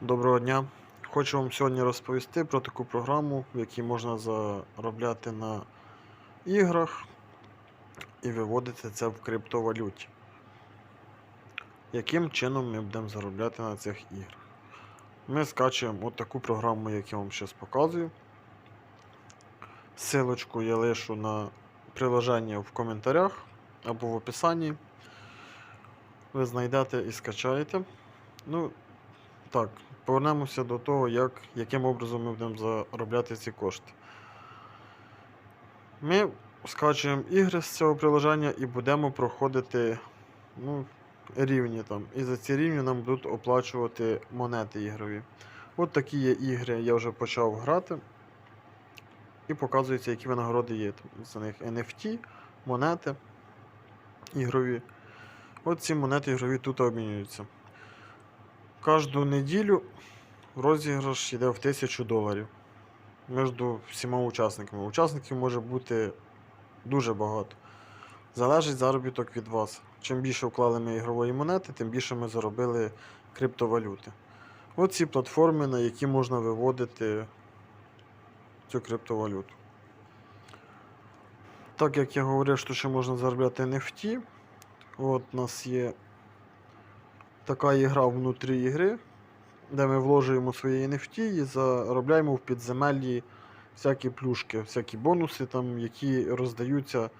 Доброго дня. Хочу вам сьогодні розповісти про таку програму, в якій можна заробляти на іграх і виводити це в криптовалюті. Яким чином ми будемо заробляти на цих іграх? Ми скачуємо от таку програму, яку я вам зараз показую. Силочку я лишу на приложення в коментарях або в описанні. Ви знайдете і скачаєте. Ну, так, повернемося до того, як, яким образом ми будемо заробляти ці кошти. Ми скачуємо ігри з цього приложення і будемо проходити ну, рівні там. І за ці рівні нам будуть оплачувати монети ігрові. От такі є ігри, я вже почав грати. І показується, які винагороди є. За них NFT, монети ігрові. От ці монети ігрові тут обмінюються. Кожну неділю розіграш йде в 1000 доларів між всіма учасниками. Учасників може бути дуже багато. Залежить заробіток від вас. Чим більше вклали ми ігрової монети, тим більше ми заробили криптовалюти. От ці платформи, на які можна виводити цю криптовалюту. Так як я говорив, що ще можна заробляти NFT. От у нас є така ігра внутрі ігри, де ми вложуємо свої NFT і заробляємо в підземеллі всякі плюшки, всякі бонуси, там, які роздаються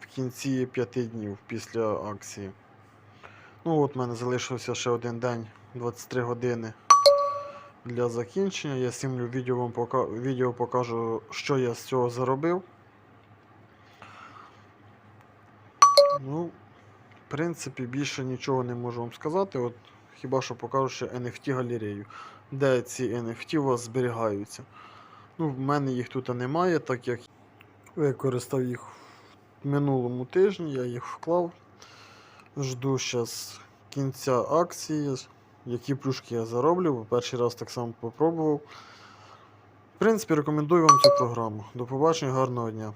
в кінці 5 днів після акції. Ну от в мене залишився ще один день, 23 години для закінчення. Я знімлю відео пока... відео покажу, що я з цього заробив. Ну, принципі, більше нічого не можу вам сказати. От хіба що покажу ще NFT галерею, де ці NFT у вас зберігаються. Ну, в мене їх тут немає, так як використав їх в минулому тижні, я їх вклав. Жду зараз кінця акції, які плюшки я зароблю, бо перший раз так само попробував. В принципі, рекомендую вам цю програму. До побачення, гарного дня.